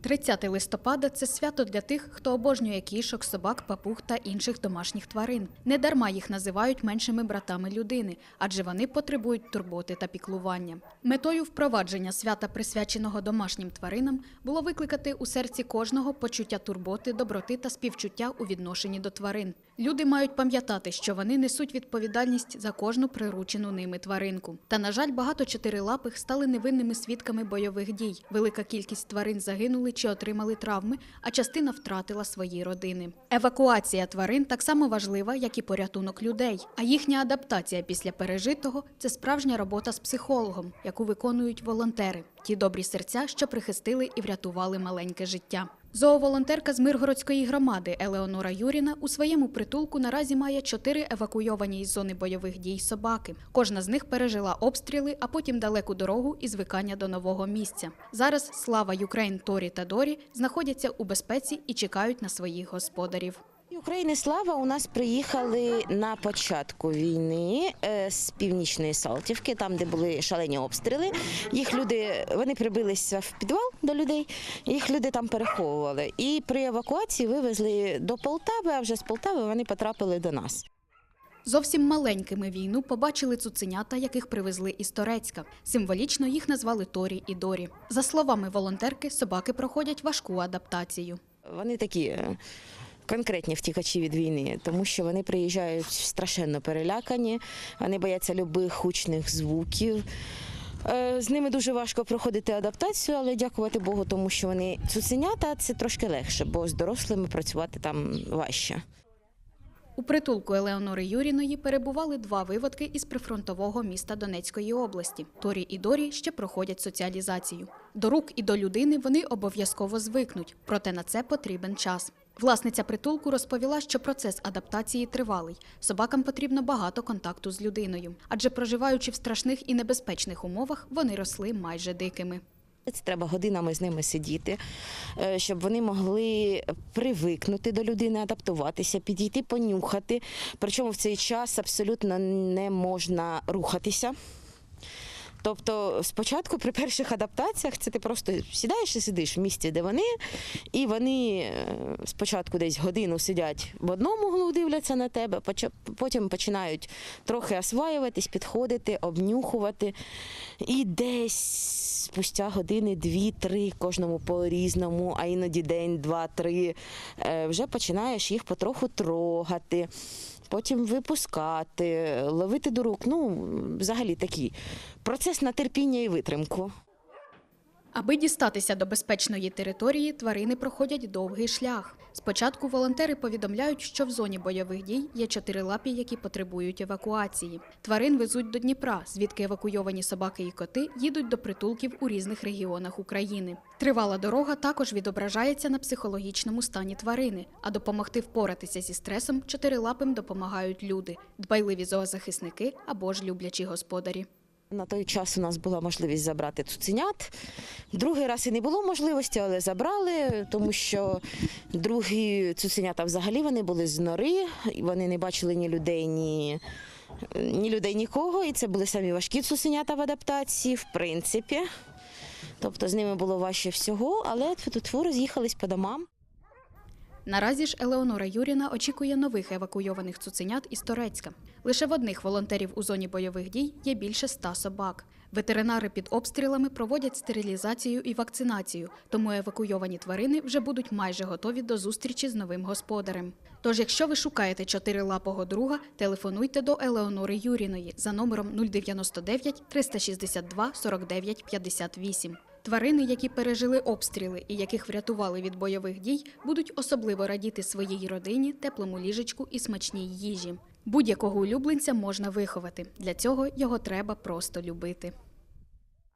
30 листопада це свято для тих, хто обожнює кішок, собак, папуг та інших домашніх тварин. Недарма їх називають меншими братами людини, адже вони потребують турботи та піклування. Метою впровадження свята, присвяченого домашнім тваринам, було викликати у серці кожного почуття турботи, доброти та співчуття у відношенні до тварин. Люди мають пам'ятати, що вони несуть відповідальність за кожну приручену ними тваринку. Та, на жаль, багато чотирилапих стали невинними свідками бойових дій. Велика кількість тварин загинули чи отримали травми, а частина втратила свої родини. Евакуація тварин так само важлива, як і порятунок людей. А їхня адаптація після пережитого це справжня робота з психологом, яку виконують волонтери. Ті добрі серця, що прихистили і врятували маленьке життя. Зооволонтерка з Миргородської громади Елеонора Юріна у своєму притулку наразі має чотири евакуйовані із зони бойових дій собаки. Кожна з них пережила обстріли, а потім далеку дорогу і звикання до нового місця. Зараз слава Юкрейн Торі та Дорі знаходяться у безпеці і чекають на своїх господарів. України слава у нас приїхали на початку війни е, з північної Салтівки, там де були шалені обстріли. Їх люди вони прибилися в підвал до людей. Їх люди там переховували. І при евакуації вивезли до Полтави. А вже з Полтави вони потрапили до нас. Зовсім маленькими війну побачили цуценята, яких привезли із Торецька. Символічно їх назвали Торі і Дорі. За словами волонтерки, собаки проходять важку адаптацію. Вони такі. Конкретні втікачі від війни, тому що вони приїжджають страшенно перелякані, вони бояться любих гучних звуків. Е, З ними дуже важко проходити адаптацію, але дякувати Богу, тому що вони цуценята це трошки легше, бо з дорослими працювати там важче. У притулку Елеонори Юріної перебували два виводки із прифронтового міста Донецької області. Торі і Дорі ще проходять соціалізацію. До рук і до людини вони обов'язково звикнуть, проте на це потрібен час. Власниця притулку розповіла, що процес адаптації тривалий. Собакам потрібно багато контакту з людиною, адже проживаючи в страшних і небезпечних умовах, вони росли майже дикими. Це треба годинами з ними сидіти, е, щоб вони могли привикнути до людини, адаптуватися, підійти, понюхати. Причому в цей час абсолютно не можна рухатися. Тобто, спочатку при перших адаптаціях це ти просто сідаєш і сидиш в місці, де вони, і вони е, спочатку десь годину сидять в одному углу, дивляться на тебе, потім починають трохи осваюватись, підходити, обнюхувати. І десь спустя години дві-три, кожному по-різному, а іноді день, два-три, е, вже починаєш їх потроху трогати. Потім випускати, ловити до рук. Ну, взагалі такий процес на терпіння і витримку. Аби дістатися до безпечної території, тварини проходять довгий шлях. Спочатку волонтери повідомляють, що в зоні бойових дій є чотирилапі, які потребують евакуації. Тварин везуть до Дніпра, звідки евакуйовані собаки і коти їдуть до притулків у різних регіонах України. Тривала дорога також відображається на психологічному стані тварини, а допомогти впоратися зі стресом чотирилапим допомагають люди, дбайливі зоозахисники або ж люблячі господарі. На той час у нас була можливість забрати цуценят. Другий раз і не було можливості, але забрали, тому що другі цуценята взагалі вони були з нори, вони не бачили ні людей, ні, ні людей, нікого. І це були самі важкі цуценята в адаптації, в принципі. Тобто з ними було важче всього, але тут роз'їхались по домам. Наразі ж Елеонора Юріна очікує нових евакуйованих цуценят із Торецька. Лише в одних волонтерів у зоні бойових дій є більше ста собак. Ветеринари під обстрілами проводять стерилізацію і вакцинацію, тому евакуйовані тварини вже будуть майже готові до зустрічі з новим господарем. Тож, якщо ви шукаєте чотирилапого друга, телефонуйте до Елеонори Юріної за номером 099 362 49 58. Тварини, які пережили обстріли і яких врятували від бойових дій, будуть особливо радіти своїй родині, теплому ліжечку і смачній їжі. Будь-якого улюбленця можна виховати. Для цього його треба просто любити.